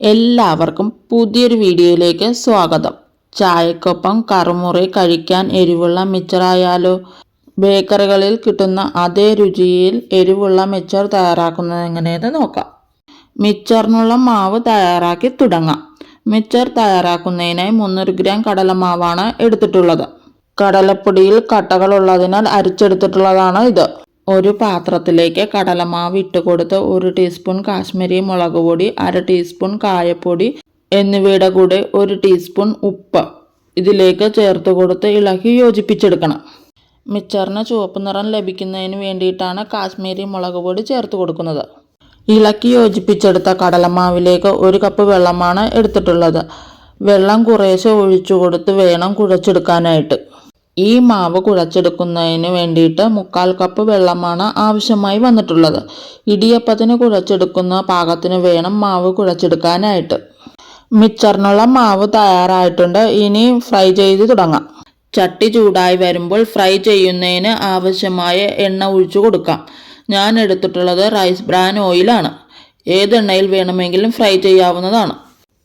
എല്ലാവർക്കും പുതിയൊരു വീഡിയോയിലേക്ക് സ്വാഗതം. ചായക്കൊപ്പം കറുമുറി കഴിക്കാൻ എരിവുള്ള മിച്ചറായാലോ? ബേക്കറികളിൽ കിട്ടുന്ന അതേ രുചിയിൽ എരിവുള്ള മിച്ചർ തയ്യാറാക്കുന്നത് എങ്ങനെയെന്ന് നോക്കാം. മിച്ചറിനുള്ള മാവ് തയ്യാറാക്കി തുടങ്ങാം. മിച്ചർ തയ്യാറാക്കുന്നതിനായി മുന്നൂറ് ഗ്രാം കടലമാവാണ് എടുത്തിട്ടുള്ളത്. കടലപ്പൊടിയിൽ കട്ടകളുള്ളതിനാൽ അരിച്ചെടുത്തിട്ടുള്ളതാണ് ഇത്. ഒരു പാത്രത്തിലേക്ക് കടലമാവ് ഇട്ട് കൊടുത്ത് ഒരു ടീസ്പൂൺ കാശ്മീരി മുളക് പൊടി അര ടീസ്പൂൺ കായപ്പൊടി എന്നിവയുടെ കൂടെ ഒരു ടീസ്പൂൺ ഉപ്പ് ഇതിലേക്ക് ചേർത്ത് കൊടുത്ത് ഇളക്കി യോജിപ്പിച്ചെടുക്കണം. മിച്ചറിന് ചുവപ്പ് നിറം ലഭിക്കുന്നതിന് വേണ്ടിയിട്ടാണ് കാശ്മീരി മുളക് പൊടി ചേർത്ത് കൊടുക്കുന്നത്. ഇളക്കി യോജിപ്പിച്ചെടുത്ത കടലമാവിലേക്ക് ഒരു കപ്പ് വെള്ളമാണ് എടുത്തിട്ടുള്ളത്. വെള്ളം കുറേശ്ശെ ഒഴിച്ചു കൊടുത്ത് വേണം കുഴച്ചെടുക്കാനായിട്ട്. ഈ മാവ് കുഴച്ചെടുക്കുന്നതിന് വേണ്ടിയിട്ട് മുക്കാൽ കപ്പ് വെള്ളമാണ് ആവശ്യമായി വന്നിട്ടുള്ളത്. ഇടിയപ്പത്തിന് കുഴച്ചെടുക്കുന്ന പാകത്തിന് വേണം മാവ് കുഴച്ചെടുക്കാനായിട്ട്. മിച്ചറിനുള്ള മാവ് തയ്യാറായിട്ടുണ്ട്. ഇനി ഫ്രൈ ചെയ്ത് തുടങ്ങാം. ചട്ടി ചൂടായി വരുമ്പോൾ ഫ്രൈ ചെയ്യുന്നതിന് ആവശ്യമായ എണ്ണ ഒഴിച്ചു കൊടുക്കാം. ഞാൻ എടുത്തിട്ടുള്ളത് റൈസ് ബ്രാൻ ഓയിലാണ്. ഏത് എണ്ണയിൽ വേണമെങ്കിലും ഫ്രൈ ചെയ്യാവുന്നതാണ്.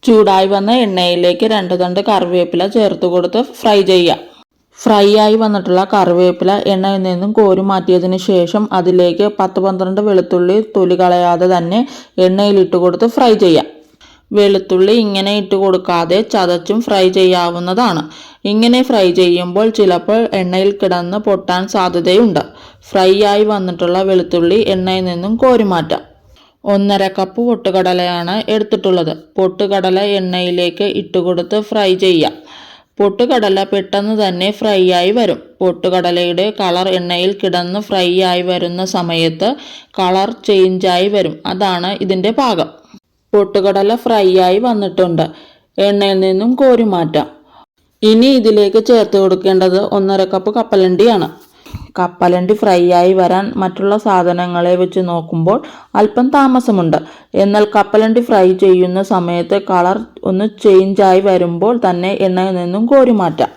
ചൂടായി വന്ന എണ്ണയിലേക്ക് രണ്ട് തണ്ട് കറിവേപ്പില ചേർത്ത് കൊടുത്ത് ഫ്രൈ ചെയ്യാം. ഫ്രൈ ആയി വന്നിട്ടുള്ള കറിവേപ്പില എണ്ണയിൽ നിന്നും കോരി മാറ്റിയതിന് ശേഷം അതിലേക്ക് പത്ത് പന്ത്രണ്ട് വെളുത്തുള്ളി തൊലി കളയാതെ തന്നെ എണ്ണയിലിട്ട് കൊടുത്ത് ഫ്രൈ ചെയ്യാം. വെളുത്തുള്ളി ഇങ്ങനെ ഇട്ട് കൊടുക്കാതെ ചതച്ചും ഫ്രൈ ചെയ്യാവുന്നതാണ്. ഇങ്ങനെ ഫ്രൈ ചെയ്യുമ്പോൾ ചിലപ്പോൾ എണ്ണയിൽ കിടന്ന് പൊട്ടാൻ സാധ്യതയുണ്ട്. ഫ്രൈ ആയി വന്നിട്ടുള്ള വെളുത്തുള്ളി എണ്ണയിൽ നിന്നും കോരി മാറ്റാം. ഒന്നര കപ്പ് പൊട്ടുകടലയാണ് എടുത്തിട്ടുള്ളത്. പൊട്ടുകടല എണ്ണയിലേക്ക് ഇട്ട് കൊടുത്ത് ഫ്രൈ ചെയ്യാം. പൊട്ടുകടല പെട്ടെന്ന് തന്നെ ഫ്രൈ ആയി വരും. പൊട്ടുകടലയുടെ കളർ എണ്ണയിൽ കിടന്ന് ഫ്രൈ ആയി വരുന്ന സമയത്ത് കളർ ചേഞ്ചായി വരും. അതാണ് ഇതിന്റെ പാകം. പൊട്ടുകടല ഫ്രൈ ആയി വന്നിട്ടുണ്ട്. എണ്ണയിൽ നിന്നും കോരി മാറ്റാം ഇനി ഇതിലേക്ക് ചേർത്ത് കൊടുക്കേണ്ടത് ഒന്നര കപ്പ് കപ്പലണ്ടിയാണ്. കപ്പലണ്ടി ഫ്രൈ ആയി വരാൻ മറ്റുള്ള സാധനങ്ങളെ വെച്ച് നോക്കുമ്പോൾ അല്പം താമസമുണ്ട്. എന്നാൽ കപ്പലണ്ടി ഫ്രൈ ചെയ്യുന്ന സമയത്ത് കളർ ഒന്ന് ചേഞ്ച് ആയി വരുമ്പോൾ തന്നെ എണ്ണയിൽ നിന്നും കോരി മാറ്റാം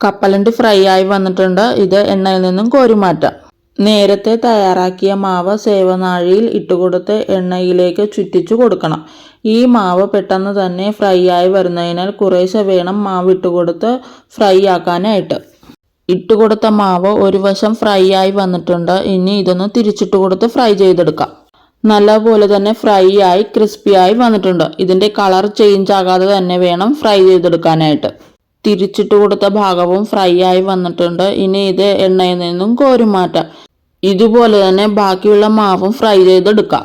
കപ്പലണ്ടി ഫ്രൈ ആയി വന്നിട്ടുണ്ട്. ഇത് എണ്ണയിൽ നിന്നും കോരി മാറ്റാം നേരത്തെ തയ്യാറാക്കിയ മാവ് സേവനാഴിയിൽ ഇട്ടുകൊടുത്ത് എണ്ണയിലേക്ക് ചുറ്റിച്ചു കൊടുക്കണം. ഈ മാവ് പെട്ടെന്ന് തന്നെ ഫ്രൈ ആയി വരുന്നതിനാൽ കുറേശ്ശെ വേണം മാവ് ഇട്ടുകൊടുത്ത് ഫ്രൈ ആക്കാനായിട്ട്. ഇട്ടുകൊടുത്ത മാവ് ഒരു വശം ഫ്രൈ ആയി വന്നിട്ടുണ്ട്. ഇനി ഇതൊന്ന് തിരിച്ചിട്ട് കൊടുത്ത് ഫ്രൈ ചെയ്തെടുക്കാം. നല്ലപോലെ തന്നെ ഫ്രൈ ആയി ക്രിസ്പി ആയി വന്നിട്ടുണ്ട്. ഇതിന്റെ കളർ ചേഞ്ച് ആകാതെ തന്നെ വേണം ഫ്രൈ ചെയ്തെടുക്കാനായിട്ട്. തിരിച്ചിട്ട് കൊടുത്ത ഭാഗവും ഫ്രൈ ആയി വന്നിട്ടുണ്ട്. ഇനി ഇത് എണ്ണയിൽ നിന്നും കോരി മാറ്റാം. ഇതുപോലെ തന്നെ ബാക്കിയുള്ള മാവും ഫ്രൈ ചെയ്തെടുക്കാം.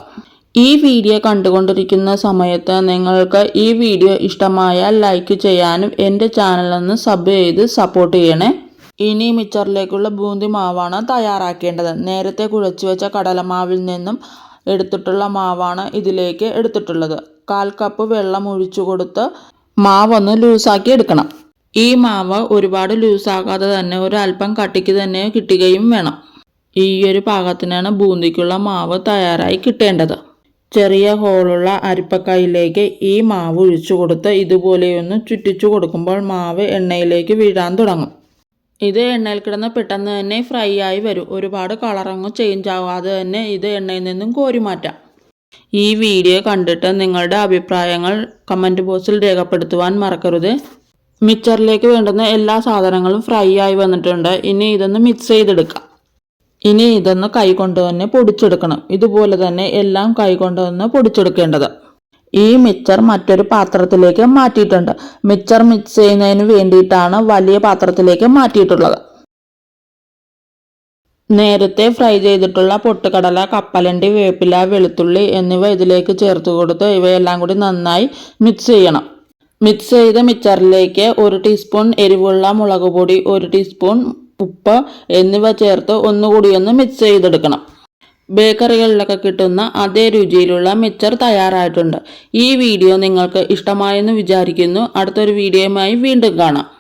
ഈ വീഡിയോ കണ്ടുകൊണ്ടിരിക്കുന്ന സമയത്ത് നിങ്ങൾക്ക് ഈ വീഡിയോ ഇഷ്ടമായാൽ ലൈക്ക് ചെയ്യാനും എന്റെ ചാനലൊന്ന് സബ് ചെയ്ത് സപ്പോർട്ട് ചെയ്യണേ. ഇനി മിച്ചറിലേക്കുള്ള ബൂന്തി മാവാണ് തയ്യാറാക്കേണ്ടത്. നേരത്തെ കുഴച്ചു വെച്ച കടലമാവിൽ നിന്നും എടുത്തിട്ടുള്ള മാവാണ് ഇതിലേക്ക് എടുത്തിട്ടുള്ളത്. കാൽ കപ്പ് വെള്ളം ഒഴിച്ചു കൊടുത്ത് മാവൊന്ന് ലൂസാക്കി എടുക്കണം. ഈ മാവ് ഒരുപാട് ലൂസാകാതെ തന്നെ ഒരല്പം കട്ടിക്ക് തന്നെ കിട്ടുകയും വേണം. ഈ ഒരു പാകത്തിനാണ് ബൂന്തിക്കുള്ള മാവ് തയ്യാറായി കിട്ടേണ്ടത്. ചെറിയ ഹോളുള്ള അരിപ്പക്കായിലേക്ക് ഈ മാവ് ഒഴിച്ചു കൊടുത്ത് ഇതുപോലെയൊന്ന് ചുറ്റിച്ചു കൊടുക്കുമ്പോൾ മാവ് എണ്ണയിലേക്ക് വീഴാൻ തുടങ്ങും. ഇത് എണ്ണയിൽ കിടന്ന് പെട്ടെന്ന് തന്നെ ഫ്രൈ ആയി വരും. ഒരുപാട് കളറങ്ങ് ചേഞ്ച് ആവാതെ തന്നെ ഇത് എണ്ണയിൽ നിന്നും കോരി മാറ്റാം. ഈ വീഡിയോ കണ്ടിട്ട് നിങ്ങളുടെ അഭിപ്രായങ്ങൾ കമന്റ് ബോക്സിൽ രേഖപ്പെടുത്തുവാൻ മറക്കരുത്. മിക്സറിലേക്ക് വേണ്ടുന്ന എല്ലാ സാധനങ്ങളും ഫ്രൈ ആയി വന്നിട്ടുണ്ട്. ഇനി ഇതൊന്ന് മിക്സ് ചെയ്തെടുക്കാം. ഇനി ഇതൊന്ന് കൈ കൊണ്ട് പൊടിച്ചെടുക്കണം. ഇതുപോലെ തന്നെ എല്ലാം കൈ കൊണ്ട് പൊടിച്ചെടുക്കേണ്ടത്. ഈ മിച്ചർ മറ്റൊരു പാത്രത്തിലേക്ക് മാറ്റിയിട്ടുണ്ട്. മിച്ചർ മിക്സ് ചെയ്യുന്നതിന് വേണ്ടിയിട്ടാണ് വലിയ പാത്രത്തിലേക്ക് മാറ്റിയിട്ടുള്ളത്. നേരത്തെ ഫ്രൈ ചെയ്തിട്ടുള്ള പൊട്ടുകടല കപ്പലണ്ടി വേപ്പില വെളുത്തുള്ളി എന്നിവ ഇതിലേക്ക് ചേർത്ത് കൊടുത്ത് ഇവയെല്ലാം കൂടി നന്നായി മിക്സ് ചെയ്യണം. മിക്സ് ചെയ്ത മിച്ചറിലേക്ക് ഒരു ടീസ്പൂൺ എരിവുള്ള മുളക് പൊടി ഒരു ടീസ്പൂൺ ഉപ്പ് എന്നിവ ചേർത്ത് ഒന്നുകൂടി ഒന്ന് മിക്സ് ചെയ്തെടുക്കണം. ബേക്കറികളിലൊക്കെ കിട്ടുന്ന അതേ രുചിയിലുള്ള മിച്ചർ തയ്യാറായിട്ടുണ്ട്. ഈ വീഡിയോ നിങ്ങൾക്ക് ഇഷ്ടമായെന്ന് വിചാരിക്കുന്നു. അടുത്തൊരു വീഡിയോയുമായി വീണ്ടും കാണാം.